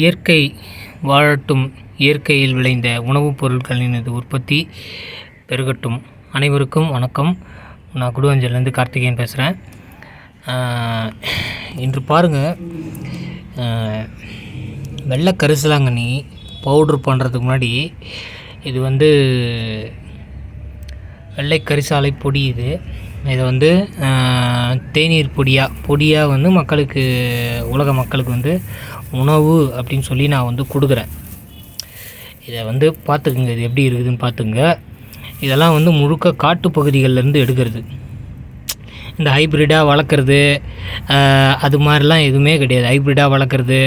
இயற்கை வாழட்டும் இயற்கையில் விளைந்த உணவுப் பொருட்களினது உற்பத்தி பெருகட்டும். அனைவருக்கும் வணக்கம். நான் குடுவஞ்சலேருந்து கார்த்திகேயன் பேசுகிறேன் இன்று பாருங்கள் வெள்ளை கரிசலாங்கண்ணி பவுட்ரு பண்ணுறதுக்கு முன்னாடி இது வந்து வெள்ளை கரிசாலை பொடி இது. இதை வந்து தேநீர் பொடியாக பொடியாக வந்து மக்களுக்கு உலக மக்களுக்கு வந்து உணவு அப்படின்னு சொல்லி நான் வந்து கொடுக்குறேன். இதை வந்து பார்த்துக்குங்க இது எப்படி இருக்குதுன்னு பார்த்துங்க இதெல்லாம் வந்து முழுக்க காட்டு பகுதிகள்லேருந்து எடுக்கிறது. இந்த ஹைப்ரிட்டாக வளர்க்குறது அது மாதிரிலாம் எதுவுமே கிடையாது. ஹைப்ரிட்டாக வளர்க்குறது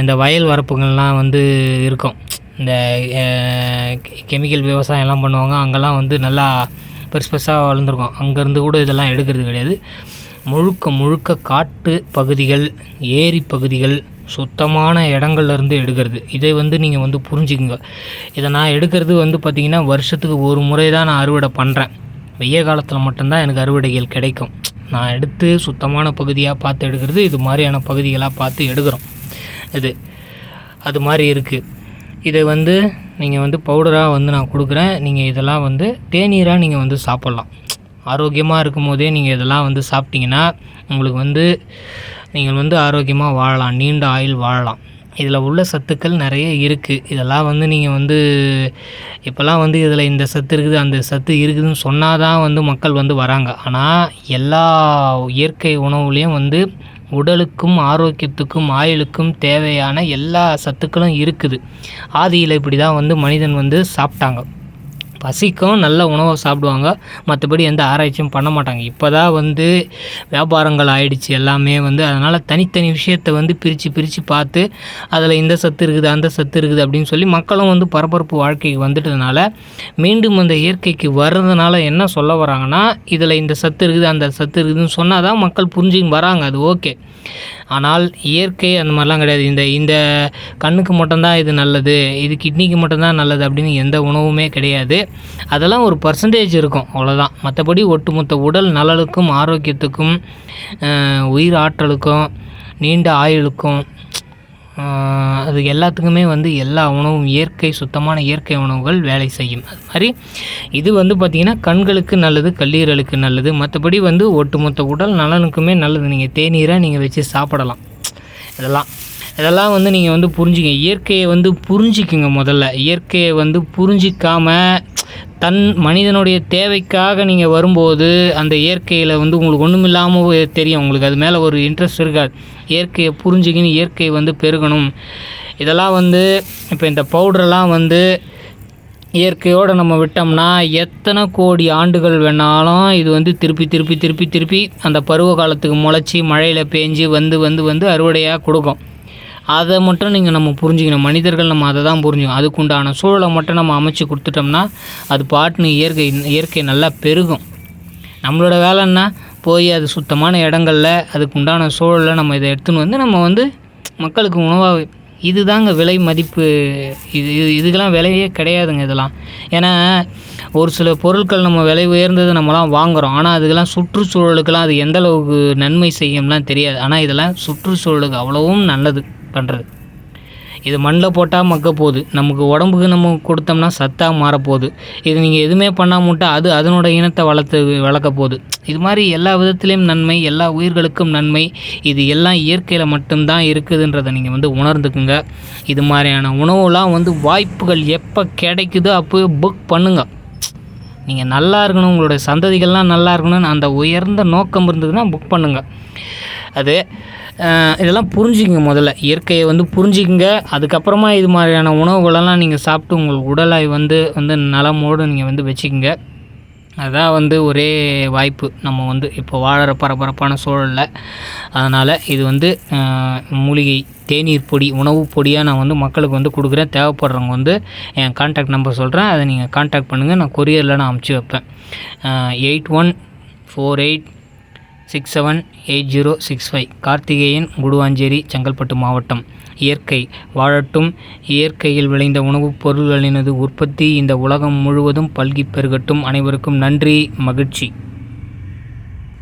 இந்த வயல் வரப்புகள்லாம் வந்து இருக்கும். இந்த கெமிக்கல் விவசாயம்லாம் பண்ணுவாங்க அங்கெல்லாம் வந்து நல்லா பெருசு பெருசாக வளர்ந்துருக்கும். அங்கேருந்து கூட இதெல்லாம் எடுக்கிறது கிடையாது. முழுக்க முழுக்க காட்டு பகுதிகள் ஏரி பகுதிகள் சுத்தமான இடங்கள்லேருந்து எடுக்கிறது. இதை வந்து நீங்கள் வந்து புரிஞ்சுக்குங்க. இதை நான் எடுக்கிறது வந்து பார்த்திங்கன்னா வருஷத்துக்கு ஒரு முறை தான் நான் அறுவடை பண்ணுறேன் வெய்ய காலத்தில் மட்டும்தான் எனக்கு அறுவடைகள் கிடைக்கும். நான் எடுத்து சுத்தமான பகுதியாக பார்த்து எடுக்கிறது இது மாதிரியான பகுதிகளாக பார்த்து எடுக்கிறோம். இது அது மாதிரி இருக்குது இதை வந்து நீங்கள் வந்து பவுடராக வந்து நான் கொடுக்குறேன். நீங்கள் இதெல்லாம் வந்து தேநீராக நீங்கள் வந்து சாப்பிட்லாம். ஆரோக்கியமாக இருக்கும் போதே நீங்கள் இதெல்லாம் வந்து சாப்பிட்டிங்கன்னா உங்களுக்கு வந்து நீங்கள் வந்து ஆரோக்கியமாக வாழலாம் நீண்ட ஆயுள் வாழலாம். இதில் உள்ள சத்துக்கள் நிறைய இருக்குது இதெல்லாம் வந்து நீங்கள் வந்து இப்போல்லாம் வந்து இதில் இந்த சத்து இருக்குது அந்த சத்து இருக்குதுன்னு சொன்னால் தான் வந்து மக்கள் வந்து வராங்க. ஆனால் எல்லா இயற்கை உணவுலேயும் வந்து உடலுக்கும் ஆரோக்கியத்துக்கும் ஆயுளுக்கும் தேவையான எல்லா சத்துக்களும் இருக்குது. ஆதியில் இப்படி தான் வந்து மனிதன் வந்து சாப்பிட்டாங்க. பசிக்கும் நல்ல உணவை சாப்பிடுவாங்க. மற்றபடி எந்த ஆராய்ச்சியும் பண்ண மாட்டாங்க. இப்போ தான் வந்து வியாபாரங்கள் ஆயிடுச்சு எல்லாமே வந்து. அதனால் தனித்தனி விஷயத்தை வந்து பிரித்து பிரித்து பார்த்து அதில் இந்த சத்து இருக்குது அந்த சத்து இருக்குது அப்படின்னு சொல்லி மக்களும் வந்து பரபரப்பு வாழ்க்கைக்கு வந்துட்டதுனால மீண்டும் அந்த இயற்கைக்கு வர்றதுனால என்ன சொல்ல வராங்கன்னா இதில் இந்த சத்து இருக்குது அந்த சத்து இருக்குதுன்னு சொன்னால் தான் மக்கள் புரிஞ்சுன்னு வராங்க. அது ஓகே. ஆனால் இயற்கை அந்த மாதிரிலாம் கிடையாது. இந்த இந்த கண்ணுக்கு மட்டும்தான் இது நல்லது இது கிட்னிக்கு மட்டும்தான் நல்லது அப்படின்னு எந்த உணவுமே கிடையாது. அதெல்லாம் ஒரு பர்சன்டேஜ் இருக்கும் அவ்வளோதான் மற்றபடி ஒட்டுமொத்த உடல் நலனுக்கும் ஆரோக்கியத்துக்கும் உயிர் ஆற்றலுக்கும் நீண்ட ஆயுளுக்கும் அது எல்லாத்துக்குமே வந்து எல்லா உணவும் இயற்கை சுத்தமான இயற்கை உணவுகள் வேலை செய்யும். அது மாதிரி இது வந்து பார்த்திங்கன்னா கண்களுக்கு நல்லது கல்லீரலுக்கு நல்லது. மற்றபடி வந்து ஒட்டுமொத்த உடல் நலனுக்குமே நல்லது. நீங்கள் தேநீராக நீங்கள் வச்சு சாப்பிடலாம். இதெல்லாம். இதெல்லாம் வந்து நீங்கள் வந்து புரிஞ்சுக்க இயற்கையை வந்து புரிஞ்சிக்குங்க முதல்ல. இயற்கையை வந்து புரிஞ்சிக்காமல் தன் மனிதனுடைய தேவைக்காக நீங்கள் வரும்போது அந்த இயற்கையில் வந்து உங்களுக்கு ஒன்றும் இல்லாமல் தெரியும். உங்களுக்கு அது மேலே ஒரு இன்ட்ரெஸ்ட் இருக்காது. இயற்கையை புரிஞ்சுக்கின்னு இயற்கை வந்து பெருகணும். இதெல்லாம் வந்து இப்போ இந்த பவுடரெல்லாம் வந்து இயற்கையோடு நம்ம விட்டோம்னா எத்தனை கோடி ஆண்டுகள் வேணாலும் இது வந்து திருப்பி திருப்பி திருப்பி திருப்பி அந்த பருவ காலத்துக்கு முளைச்சி மழையில் பேஞ்சு வந்து வந்து வந்து அறுவடையாக கொடுக்கும். அதை மட்டும் நீங்கள் நம்ம புரிஞ்சுக்கணும். மனிதர்கள் நம்ம அதை தான் புரிஞ்சுக்கணும். அதுக்குண்டான சூழலை மட்டும் நம்ம அமைச்சு கொடுத்துட்டோம்னா அது பாட்டுன்னு இயற்கை இயற்கை நல்லா பெருகும். நம்மளோட வேலைன்னா போய் அது சுத்தமான இடங்களில் அதுக்குண்டான சூழலை நம்ம இதை எடுத்துன்னு வந்து நம்ம வந்து மக்களுக்கு உணவாக இது தாங்க விலை மதிப்பு. இது இது இதுக்கெல்லாம் விலையே கிடையாதுங்க இதெல்லாம். ஏன்னா ஒரு சில பொருட்கள் நம்ம விலை உயர்ந்தது நம்மலாம் வாங்குகிறோம் ஆனால் அதுக்கெல்லாம் சுற்றுச்சூழலுக்கெல்லாம் அது எந்த அளவுக்கு நன்மை செய்யும்லாம் தெரியாது. ஆனால் இதெல்லாம் சுற்றுச்சூழலுக்கு அவ்வளவும் நல்லது. பண்ணுறது இது மண்ணில் போட்டால் மக்க போகுது. நமக்கு உடம்புக்கு நம்ம கொடுத்தோம்னா சத்தாக மாறப்போகுது. இது நீங்கள் எதுவுமே பண்ணாமல் விட்டால் அது அதனோட இனத்தை வளர்த்து வளர்க்க போகுது. இது மாதிரி எல்லா விதத்துலேயும் நன்மை எல்லா உயிர்களுக்கும் நன்மை. இது எல்லாம் இயற்கையில் மட்டும்தான் இருக்குதுன்றதை நீங்கள் வந்து உணர்ந்துக்குங்க. இது மாதிரியான உணவுலாம் வந்து வாய்ப்புகள் எப்போ கிடைக்குதோ அப்போ புக் பண்ணுங்கள் நீங்கள் நல்லா இருக்கணும் உங்களுடைய சந்ததிகள்லாம் நல்லா இருக்கணும்னு அந்த உயர்ந்த நோக்கம் இருந்ததுன்னா புக் பண்ணுங்கள் அது இதெல்லாம் புரிஞ்சுக்கங்க முதல்ல. இயற்கையை வந்து புரிஞ்சுக்கங்க. அதுக்கப்புறமா இது மாதிரியான உணவுகளெல்லாம் நீங்கள் சாப்பிட்டு உங்கள் உடலை வந்து வந்து நலமோடு நீங்கள் வந்து வச்சுக்கோங்க. அதுதான் வந்து ஒரே வாய்ப்பு. நம்ம வந்து இப்போ வாழற பரபரப்பான சூழலில். அதனால் இது வந்து மூலிகை தேநீர் பொடி உணவு பொடியாக நான் வந்து மக்களுக்கு வந்து கொடுக்குறேன். தேவைப்படுறவங்க வந்து என் கான்டாக்ட் நம்பர் சொல்கிறேன் அதை நீங்கள் கான்டாக்ட் பண்ணுங்கள் நான் கொரியரில் நான் அமுச்சு வைப்பேன். Eight one four eight six seven eight zero six five. Karthikeyan Guduvanchery Chengalpattu மாவட்டம். இயற்கை. வாழட்டும். இயற்கையில் விளைந்த உணவுப் பொருள்களினது உற்பத்தி இந்த உலகம் முழுவதும் பல்கி பெருகட்டும். அனைவருக்கும் நன்றி மகிழ்ச்சி.